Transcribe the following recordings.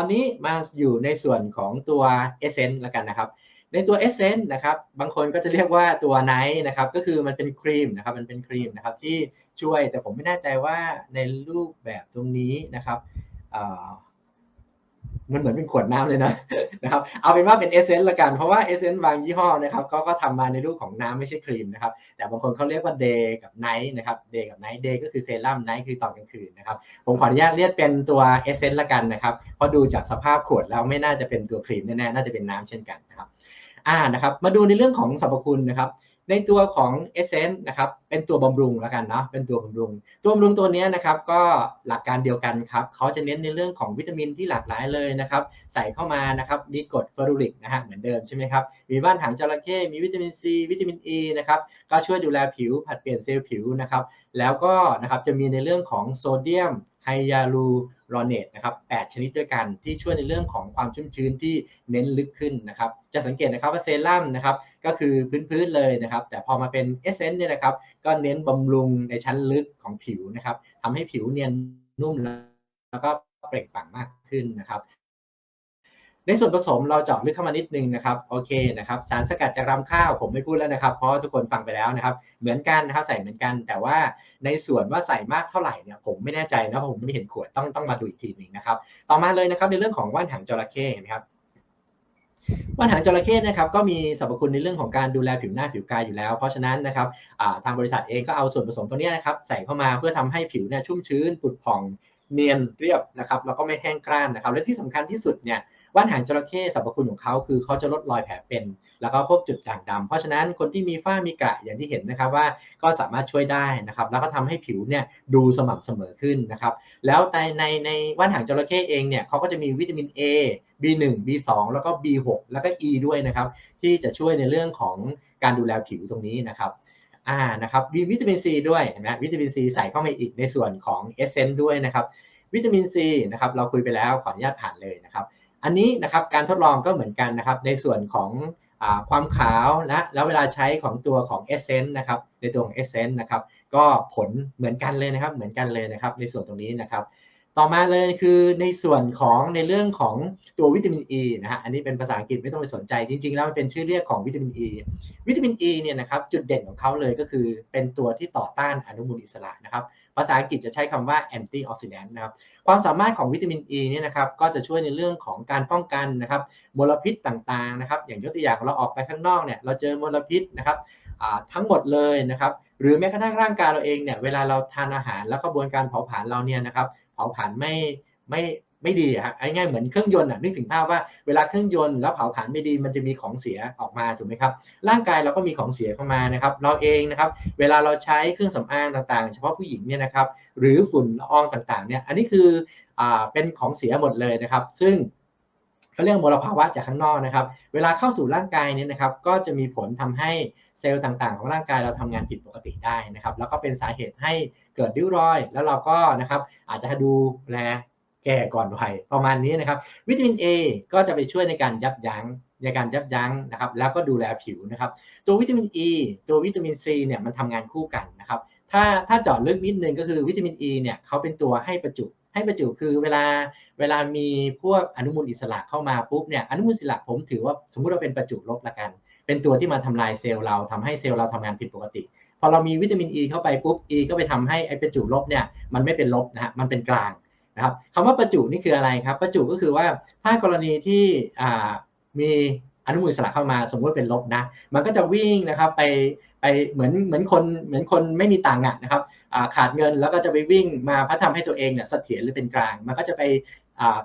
ตอนนี้มาอยู่ในส่วนของตัวเอเซนต์ละกันนะครับ ในตัวเอเซนต์นะครับ บางคนก็จะเรียกว่าตัวไนท์นะครับ ก็คือมันเป็นครีมนะครับ มันเป็นครีมนะครับที่ช่วย แต่ผมไม่แน่ใจว่าในรูปแบบตรงนี้นะครับ มันเหมือนเป็นขวดน้ำเลยนะนะครับ เอาเป็นว่าเป็นเอเซนต์ละกัน เพราะว่าเอเซนต์บางยี่ห้อนะครับเขาก็ทำมาในรูปของน้ำไม่ใช่ครีมนะครับ แต่บางคนเขาเรียกว่าเดย์กับไนท์นะครับเดย์กับไนท์เดย์ก็คือเซรั่มไนท์คือตอนกลางคืนนะครับ ผมขออนุญาตเรียกเป็นตัวเอเซนต์ละกันนะครับ เพราะดูจากสภาพขวดแล้วไม่น่าจะเป็นตัวครีมแน่ๆ น่าจะเป็นน้ำเช่นกันนะครับ อ่า นะครับ มาดูในเรื่องของสรรพคุณนะครับ ในตัวของเอเซนต์นะครับเป็นตัวบำรุงแล้วกันเนาะเป็นตัวบำรุง ตัวบำรุงตัวนี้นะครับก็หลักการเดียวกันครับเขาจะเน้นในเรื่องของวิตามินที่หลากหลายเลยนะครับใส่เข้ามานะครับมีกรดเฟอรูริกนะฮะเหมือนเดิมใช่ไหมครับมีบ้านหางจระเข้มีวิตามินซีวิตามินอ e ีนะครับก็ช่วยดูแลผิวผัดเปลี่ยนเซลล์ผิวนะครับแล้วก็นะครับจะมีในเรื่องของโซเดียมไฮยาลู รอเนตนะครับ8ชนิดด้วยกันที่ช่วยในเรื่องของความชุ่มชื้นที่เน้นลึกขึ้นนะครับจะสังเกตนะครับว่าเซรั่มนะครับก็คือพื้นๆเลยนะครับ แต่พอมาเป็นเอเซนต์เนี่ยนะครับก็เน้นบำรุงในชั้นลึกของผิวนะครับทำให้ผิวเนียนนุ่มแล้วก็เปล่งปลั่งมากขึ้นนะครับ ในส่วนผสมเราเจาะลึกเข้ามานิดนึงนะครับโอเคนะครับสารสกัดจากรำข้าวผมไม่พูดแล้วนะครับ เพราะทุกคนฟังไปแล้วนะครับ เหมือนกันนะครับใส่เหมือนกัน แต่ว่าในส่วนว่าใส่มากเท่าไหร่เนี่ยผมไม่แน่ใจนะเพราะผมไม่เห็นขวดต้องต้องมาดูอีกทีหนึ่งนะครับ ต่อมาเลยนะครับในเรื่องของว่านหางจระเข้นะครับว่านหางจระเข้นะครับก็มีสรรพคุณในเรื่องของการดูแลผิวหน้าผิวกายอยู่แล้ว เพราะฉะนั้นนะครับทางบริษัทเองก็เอาส่วนผสมตัวนี้นะครับใส่เข้ามาเพื่อทำให้ผิวเนี่ยชุ่มชื้นปุดผ่องเนียนเรียบนะครับแล้วก็ไม่แห้งกร้านนะครับและที่สำคัญที่สุดเนี่ย ว่านหางจระเข้สรรพคุณของเขาคือเขาจะลดรอยแผลเป็น แล้วก็พวกจุดด่างดำเพราะฉะนั้นคนที่มีฝ้ามีกระอย่างที่เห็นนะครับว่าก็สามารถช่วยได้นะครับแล้วก็ทำให้ผิวเนี่ยดูสม่ำเสมอขึ้นนะครับแล้วในในในว่านหางจระเข้เองเนี่ยเขาก็จะมีวิตามิน A B1 B2 แล้วก็ B6 แล้วก็ E ด้วยนะครับ ที่จะช่วยในเรื่องของการดูแลผิวตรงนี้นะครับอ่านะครับมีวิตามินซีด้วยนะวิตามินซีใส่เข้ามาอีกในส่วนของเอเซนต์ด้วยนะครับ วิตามินซีนะครับเราคุยไปแล้วขออนุญาตผ่านเลยนะครับ อันนี้นะครับการทดลองก็เหมือนกันนะครับ ในส่วนของอความขาวและแล้วเวลาใช้ของตัวของเอเซนต์นะครับในตัวของเอเซนต์นะครับก็ผลเหมือนกันเลยนะครับเหมือนกันเลยนะครับ ในส่วนตรงนี้นะครับ ต่อมาเลยคือในส่วนของในเรื่องของตัววิตามินอ e ีนะฮะอันนี้เป็นภาษาอังกฤษไม่ต้องไปสนใจ จริง ๆ แล้วมันเป็นชื่อเรียกของวิตามินอ e ีวิตามินอ e ีเนี่ยนะครับจุดเด่นของเขาเลยก็คือเป็นตัวที่ต่อต้านอนุมูลอิสระนะครับ ภาษาอังกฤษจะใช้คำว่า anti oxidant นะครับ ความสามารถของวิตามินอ e ีเนี่ยนะครับก็จะช่วยในเรื่องของการป้องกันนะครับมลพิษต่างๆนะครับ อย่างยกตัวอย่างเราออกไปข้างนอกเนี่ยเราเจอมลพิษนะครับทั้งหมดเลยนะครับ หรือแม้กระทั่งร่างกายเราเองเนี่ยเวลาเราทานอาหารแล้วกระบวนการเผาผลาญเราเนี่ยนะครับ เผาผลาญไม่ไม่ ไม่ดีอะง่ายเหมือนเครื่องยนต์อะนึกถึงภาพว่าเวลาเครื่องยนต์แล้วเผาผลาญไม่ดีมันจะมีของเสียออกมาถูกไหมครับร่างกายเราก็มีของเสียเข้ามานะครับเราเองนะครับเวลาเราใช้เครื่องสำอางต่างๆ เฉพาะผู้หญิงเนี่ยนะครับหรือฝุ่นละอองต่างๆเนี่ยอันนี้คืออ่าเป็นของเสียหมดเลยนะครับ ซึ่งเขาเรียกมลภาวะจากข้างนอกนะครับ เวลาเข้าสู่ร่างกายเนี่ยนะครับก็จะมีผลทำให้เซลล์ต่างๆ ของร่างกายเราทำงานผิดปกติได้นะครับ แล้วก็เป็นสาเหตุให้เกิดริ้วรอย แล้วเราก็นะครับอาจจะดูแล แก่ก่อนวัยประมาณนี้นะครับ วิตามิน A ก็จะไปช่วยในการยับยั้งในการยับยั้งนะครับ แล้วก็ดูแลผิวนะครับ ตัววิตามิน E ตัววิตามิน C เนี่ยมันทำงานคู่กันนะครับ ถ้าถ้าเจาะลึกนิดนึงก็คือวิตามิน E เนี่ยเขาเป็นตัวให้ประจุให้ประจุคือเวลาเวลามีพวกอนุมูลอิสระเข้ามาปุ๊บเนี่ยอนุมูลอิสระผมถือว่าสมมุติเราเป็นประจุลบละกัน เป็นตัวที่มาทำลายเซลล์เราทำให้เซลล์เราทำงานผิดปกติ พอเรามีวิตามิน E เข้าไปปุ๊บ E ก็ไปทำให้ไอประจุลบเนี่ยมันไม่เป็นลบนะฮะมันเป็นกลางะครับคำว่าประจุนี่คืออะไรครับ ประจุก็คือว่าถ้ากรณีที่มีอนุมูลอิสระเข้ามาสมมติเป็นลบนะ มันก็จะวิ่งนะครับไปไปเหมือนเหมือนคนเหมือนคนไม่มีตังค์นะครับขาดเงินแล้วก็จะไปวิ่งมาพัฒนาให้ตัวเองเนี่ยเสถียรหรือเป็นกลาง มันก็จะไป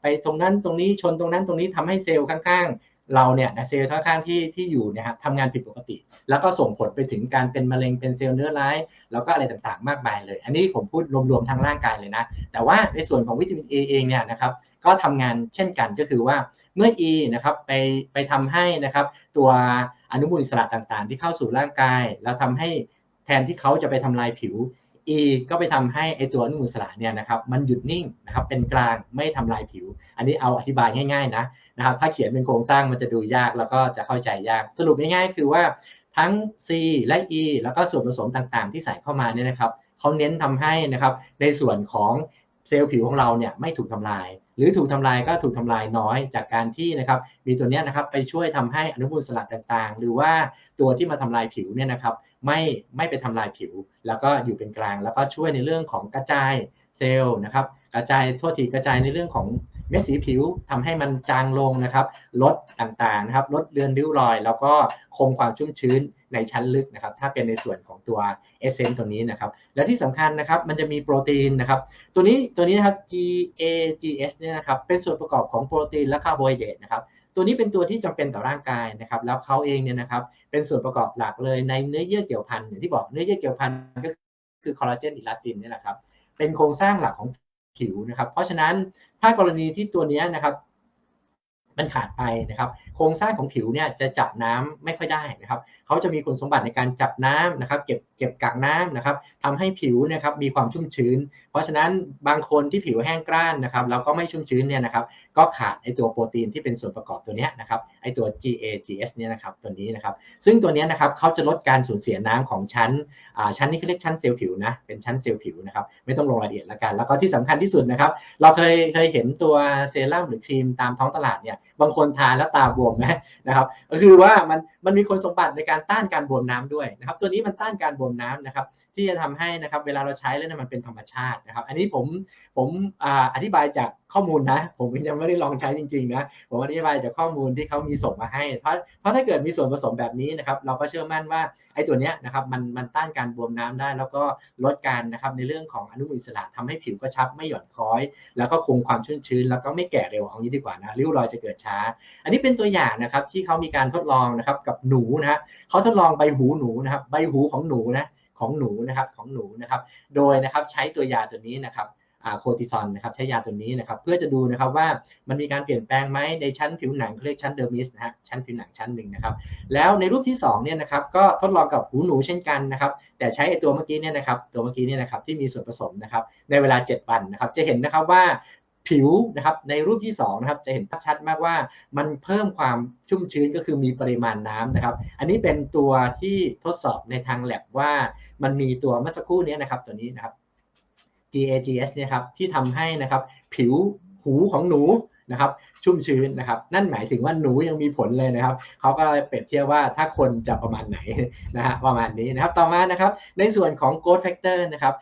ไปตรงนั้นตรงนี้ชนตรงนั้นตรงนี้ทำให้เซลล์ข้าง เราเนี่ยเซลล์ข้างที่ที่อยู่เนี่ยครับทำงานผิดปกติ แล้วก็ส่งผลไปถึงการเป็นมะเร็งเป็นเซลล์เนื้อร้าย แล้วก็อะไรต่างๆ มากมายเลย อันนี้ผมพูดรวมๆทางร่างกายเลยนะ แต่ว่าในส่วนของวิตามิน A เองเนี่ยนะครับก็ทำงานเช่นกันก็คือว่าเมื่อ E นะครับไปไปทำให้นะครับตัวอนุมูลอิสระต่างๆ ที่เข้าสู่ร่างกาย แล้วทำให้แทนที่เขาจะไปทำลายผิว E ก็ไปทำให้ไอตัวอนุมูลอิสระเนี่ยนะครับมันหยุดนิ่งนะครับเป็นกลางไม่ทำลายผิว อันนี้เอาอธิบายง่ายๆนะนะครับถ้าเขียนเป็นโครงสร้างมันจะดูยากแล้วก็จะเข้าใจยาก สรุปง่ายๆ คือว่าทั้ง C และ E แล้วก็ส่วนผสมต่างๆ ที่ใส่เข้ามาเนี่ยนะครับเขาเน้นทำให้นะครับในส่วนของเซลล์ผิวของเราเนี่ยไม่ถูกทำลาย หรือถูกทำลายก็ถูกทำลายน้อยจากการที่นะครับมีตัวนี้นะครับไปช่วยทำให้อนุมูลอิสรต่างๆ หรือว่าตัวที่มาทำลายผิวเนี่ยนะครับไม่ไม่ไปทำลายผิว แล้วก็อยู่เป็นกลาง แล้วก็ช่วยในเรื่องของกระจายเซลล์นะครับกระจายโทษทีกระจายในเรื่องของเม็ดสีผิวทำให้มันจางลงนะครับลดต่างๆนะครับลดเลือนริ้วรอย แล้วก็คงความชุ่มชื้น ในชั้นลึกนะครับ ถ้าเป็นในส่วนของตัวเอเซนตัวนี้นะครับ และที่สำคัญนะครับ มันจะมีโปรตีนนะครับ ตัวนี้ตัวนี้นะครับ GAGS เนี่ยนะครับ เป็นส่วนประกอบของโปรตีนและคาร์โบไฮเดรตนะครับ ตัวนี้เป็นตัวที่จำเป็นต่อร่างกายนะครับ แล้วเขาเองเนี่ยนะครับ เป็นส่วนประกอบหลักเลยในเนื้อเยื่อเกี่ยวพันอย่างที่บอกเนื้อเยื่อเกี่ยวพันก็คือคอลลาเจนอิลาสตินนี่แหละครับ เป็นโครงสร้างหลักของผิวนะครับ เพราะฉะนั้นถ้ากรณีที่ตัวนี้นะครับ มันขาดไปนะครับโครงสร้างของผิวเนี่ยจะจับน้ำไม่ค่อยได้นะครับเขาจะมีคุณสมบัติในการจับน้ำนะครับเก็บเก็บกักน้ำนะครับทำให้ผิวนะครับมีความชุ่มชื้น เพราะฉะนั้นบางคนที่ผิวแห้งกร้านนะครับแล้วก็ไม่ชุ่มชื้นเนี่ยนะครับก็ขาดไอตัวโปรตีนที่เป็นส่วนประกอบตัวนี้นะครับไอตัว GAGS เนี่ยนะครับตัวนี้นะครับซึ่งตัวนี้นะครับเขาจะลดการสูญเสียน้ำของชั้นชั้นนี้เขาเรียกชั้นเซลล์ผิวนะเป็นชั้นเซลล์ผิวนะครับไม่ต้องลงรายละเอียดละกัน แล้วก็ที่สำคัญที่สุดนะครับเราเคยเคยเห็นตัวเซรั่มหรือครีมตามท้องตลาดเนี่ย บางคนทานแล้วตาบวมนะนะครับ ก็คือว่ามันมันมีคุณสมบัติในการต้านการบวมน้ำด้วยนะครับ ตัวนี้มันต้านการบวมน้ำนะครับ ที่จะทำให้นะครับเวลาเราใช้แล้วเนี่ยมันเป็นธรรมชาตินะครับ อันนี้ผมผมอธิบายจากข้อมูลนะ ผมยังไม่ได้ลองใช้จริงๆนะผมอธิบายจากข้อมูลที่เขามีส่งมาให้ เพราะเพราะถ้าเกิดมีส่วนผสมแบบนี้นะครับ เราก็เชื่อมั่นว่าไอ้ตัวเนี้ยนะครับมันมันต้านการบวมน้ำได้ แล้วก็ลดการนะครับในเรื่องของอนุมูลอิสระทำให้ผิวกระชับไม่หย่อนคล้อย แล้วก็คงความชุ่มชื้น แล้วก็ไม่แก่เร็วเอางี้ดีกว่านะริ้วรอยจะเกิดช้า อันนี้เป็นตัวอย่างนะครับที่เขามีการทดลองนะครับกับหนูนะเขาทดลองใบหูหนูนะครับใบหูของหนูนะ ของหนูนะครับของหนูนะครับ โดยนะครับใช้ตัวยาตัวนี้นะครับโคติซอนนะครับใช้ยาตัวนี้นะครับเพื่อจะดูนะครับว่ามันมีการเปลี่ยนแปลงไหมในชั้นผิวหนังเขาเรียกชั้นเดอร์มิสนะฮะชั้นผิวหนังชั้นหนึ่งนะครับแล้วในรูปที่2เนี่ยนะครับก็ทดลองกับหูหนูเช่นกันนะครับแต่ใช้ไอตัวเมื่อกี้เนี่ยนะครับตัวเมื่อกี้เนี่ยนะครับที่มีส่วนผสมนะครับในเวลา 7 วันนะครับจะเห็นนะครับว่า ผิวนะครับในรูปที่2นะครับจะเห็นภาพชัดมากว่ามันเพิ่มความชุ่มชื้นก็คือมีปริมาณน้ำนะครับ อันนี้เป็นตัวที่ทดสอบในทางแลบว่ามันมีตัวเมื่อสักครู่นี้นะครับตัวนี้นะครับ GAGS เนี่ยครับที่ทำให้นะครับผิวหูของหนูนะครับชุ่มชื้นนะครับ นั่นหมายถึงว่าหนูยังมีผลเลยนะครับเขาก็เปรียบเทียบว่าถ้าคนจะประมาณไหนนะฮะประมาณนี้นะครับ ต่อมานะครับ ในส่วนของ growth factor นะครับ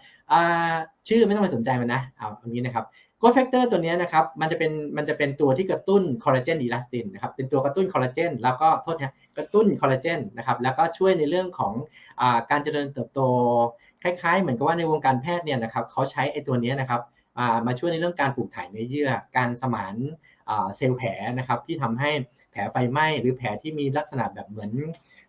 ชื่อไม่ต้องไปสนใจมันนะเอาตรงนี้นะครับ growth factor ตัวนี้นะครับมันจะเป็นมันจะเป็นตัวที่กระตุ้นคอลลาเจนอีลาสตินนะครับเป็นตัวกระตุ้นคอลลาเจนแล้วก็โทษนะกระตุ้นคอลลาเจนนะครับแล้วก็ช่วยในเรื่องของอการเจริญเติบโตคล้ายๆ เหมือนกับว่าในวงการแพทย์เนี่ยนะครับเขาใช้ไอ้ตัวนี้นะครับมาช่วยในเรื่องการปลูกถ่ายเนื้อเยื่อ การสมานเซลล์แผลนะครับที่ทำให้แผลไฟไหม้หรือแผลที่มีลักษณะแบบเหมือน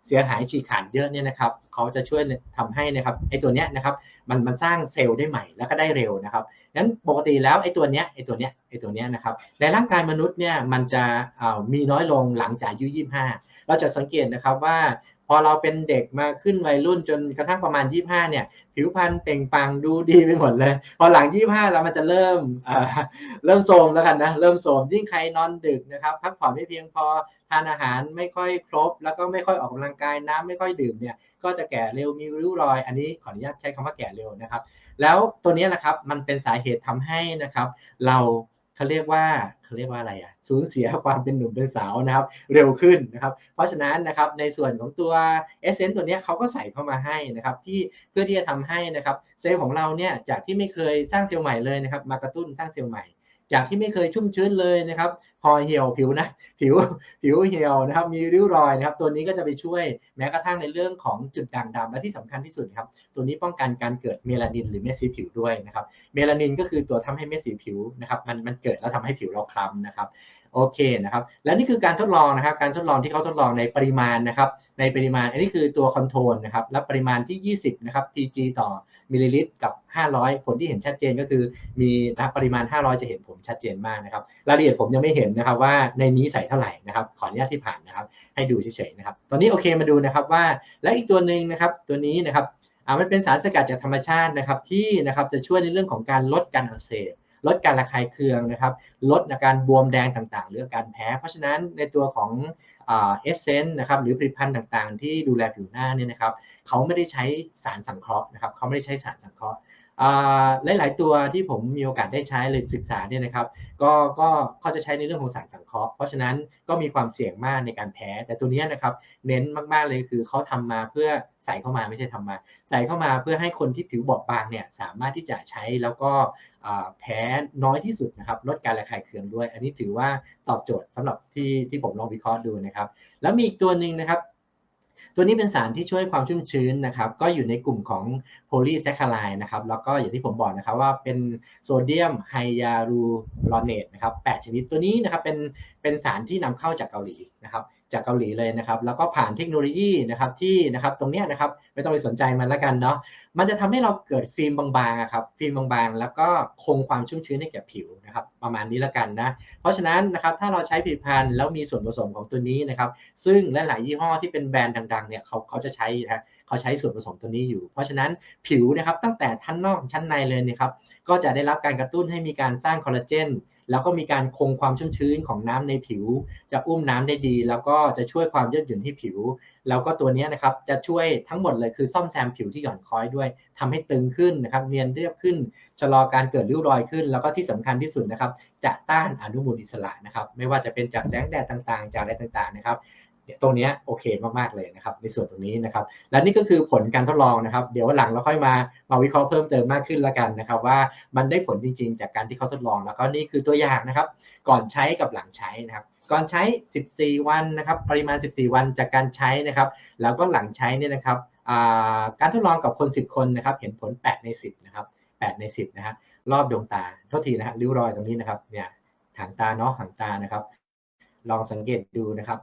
เสียหายฉีกขาดเยอะเนี่ยนะครับเขาจะช่วยทำให้นะครับไอ้ตัวเนี้ยนะครับมันมันสร้างเซลล์ได้ใหม่แล้วก็ได้เร็วนะครับนั้นปกติแล้วไอ้ตัวเนี้ยไอ้ตัวเนี้ยไอ้ตัวเนี้ยนะครับในร่างกายมนุษย์เนี่ยมันจะมีน้อยลงหลังจากอายุ25เราจะสังเกตนะครับว่าพอเราเป็นเด็กมาขึ้นวัยรุ่นจนกระทั่งประมาณ 25 เนี่ย ผิวพรรณเปล่งปังดูดีไปหมดเลย พอหลัง 25 แล้วมันจะเริ่มเริ่มโทมแล้วกันนะ เริ่มโทมยิ่งใครนอนดึกนะครับ พักผ่อนไม่เพียงพอ ทานอาหารไม่ค่อยครบ แล้วก็ไม่ค่อยออกกำลังกายน้ำไม่ค่อยดื่มเนี่ยก็จะแก่เร็วมีริ้วรอย อันนี้ขออนุญาตใช้คำว่าแก่เร็วนะครับ แล้วตัวนี้แหละครับมันเป็นสาเหตุทำให้นะครับ เราเขาเรียกว่าเขาเรียกว่าอะไรอะสูญเสียความเป็นหนุ่มเป็นสาวนะครับ เร็วขึ้นนะครับ เพราะฉะนั้นนะครับในส่วนของตัวเอเซนต์ตัวนี้เขาก็ใส่เข้ามาให้นะครับ ที่เพื่อที่จะทำให้นะครับเซลล์ของเราเนี่ยจากที่ไม่เคยสร้างเซลล์ใหม่เลยนะครับ มากระตุ้นสร้างเซลล์ใหม่ จากที่ไม่เคยชุ่มชื้นเลยนะครับ พอเหี่ยวผิวนะผิวผิวเหี่ยวนะครับ มีริ้วรอยนะครับ ตัวนี้ก็จะไปช่วยแม้กระทั่งในเรื่องของจุดด่างดำและที่สำคัญที่สุดครับ ตัวนี้ป้องกันการเกิดเมลานิน หรือเม็ดสีผิวด้วยนะครับ เมลานินก็คือตัวทำให้เม็ดสีผิวนะครับ มันมันเกิดแล้วทำให้ผิวเราคล้ำนะครับโอเคนะครับ และนี่คือการทดลองนะครับ การทดลองที่เขาทดลองในปริมาณนะครับ ในปริมาณ อันนี้คือตัวคอนโทรลนะครับ และปริมาณที่ 20 นะครับ TG ต่อ มิลลิลิตรกับ 500 ผลที่เห็นชัดเจนก็คือมีนะปริมาณ 500 จะเห็นผลชัดเจนมากนะครับรายละเอียดผมยังไม่เห็นนะครับว่าในนี้ใส่เท่าไหร่นะครับขออนุญาตที่ผ่านนะครับให้ดูเฉยๆนะครับตอนนี้โอเคมาดูนะครับว่าและอีกตัวหนึ่งนะครับตัวนี้นะครับอ่ามันเป็นสารสกัดจากธรรมชาตินะครับที่นะครับจะช่วยในเรื่องของการลดการอักเสบลดการระคายเคืองนะครับ ลดอาการบวมแดงต่างๆ หรืออาการแพ้ เพราะฉะนั้นในตัวของ เอสเซนต์นะครับหรือผลิตภัณฑ์ต่างๆ ที่ดูแลผิวหน้าเนี่ยนะครับเขาไม่ได้ใช้สารสังเคราะห์นะครับเขาไม่ได้ใช้สารสังเคราะห์ หลาย ๆ ตัวที่ผมมีโอกาสได้ใช้เลยศึกษาเนี่ยนะครับก็ก็เขาจะใช้ในเรื่องของสารสังเคราะห์ เพราะฉะนั้นก็มีความเสี่ยงมากในการแพ้ แต่ตัวนี้นะครับเน้นมาก ๆ เลยคือเขาทำมาเพื่อใส่เข้ามาไม่ใช่ทำมา ใส่เข้ามาเพื่อให้คนที่ผิวบอบบางเนี่ยสามารถที่จะใช้แล้วก็แพ้น้อยที่สุดนะครับลดการระคายเคืองด้วย อันนี้ถือว่าตอบโจทย์สำหรับที่ที่ผมลองวิเคราะห์ดูนะครับแล้วมีอีกตัวหนึ่งนะครับ ตัวนี้เป็นสารที่ช่วยความชุ่มชื้นนะครับก็อยู่ในกลุ่มของโพลีแซคคาไลนะครับแล้วก็อย่างที่ผมบอกนะครับว่าเป็นโซเดียมไฮยาลูรอเนตนะครับ8ชนิดตัวนี้นะครับเป็นเป็นสารที่นำเข้าจากเกาหลีนะครับ จากเกาหลีเลยนะครับ แล้วก็ผ่านเทคโนโลยีนะครับที่นะครับตรงเนี้ยนะครับไม่ต้องไปสนใจมันแล้วกันเนาะมันจะทำให้เราเกิดฟิล์มบางๆครับฟิล์มบางๆ แล้วก็คงความชุ่มชื้นให้แก่ผิวนะครับประมาณนี้แล้วกันนะเพราะฉะนั้นนะครับถ้าเราใช้ผลิตภัณฑ์แล้วมีส่วนผสมของตัวนี้นะครับซึ่งหลายๆยี่ห้อที่เป็นแบรนด์ดังๆเนี่ยเขาเขาจะใช้นะเขาใช้ส่วนผสมตัวนี้อยู่ เพราะฉะนั้นผิวนะครับตั้งแต่ชั้นนอกชั้นในเลยเนะครับก็จะได้รับการกระตุ้นให้มีการสร้างคอลลาเจน แล้วก็มีการคงความชุ่มชื้นของน้ำในผิว จะอุ้มน้ำได้ดี แล้วก็จะช่วยความยืดหยุ่นที่ผิว แล้วก็ตัวนี้นะครับจะช่วยทั้งหมดเลยคือซ่อมแซมผิวที่หย่อนคล้อยด้วยทำให้ตึงขึ้นนะครับเนียนเรียบขึ้นชะลอการเกิดริ้วรอยขึ้น แล้วก็ที่สำคัญที่สุดนะครับจะต้านอนุมูลอิสระนะครับไม่ว่าจะเป็นจากแสงแดดต่างๆ จากอะไรต่างๆนะครับ เนี่ยตรงนี้โอเคมากๆเลยนะครับในส่วนตรงนี้นะครับ และนี่ก็คือผลการทดลองนะครับ เดี๋ยวหลังเราค่อยมามาวิเคราะห์เพิ่มเติมมากขึ้นละกันนะครับ ว่ามันได้ผลจริง ๆ จากการที่เขาทดลอง แล้วก็นี่คือตัวอย่างนะครับ ก่อนใช้กับหลังใช้นะครับ ก่อนใช้ 14 วันนะครับปริมาณ 14 วันจากการใช้นะครับ แล้วก็หลังใช้เนี่ยนะครับการทดลองกับคน 10 คนนะครับ เห็นผล 8 ใน 10 นะครับ 8 ใน 10 นะฮะรอบดวงตาโทษทีนะฮะริ้วรอยตรงนี้นะครับเนี่ยหางตาเนาะหางตานะครับ ลองสังเกตดูนะครับ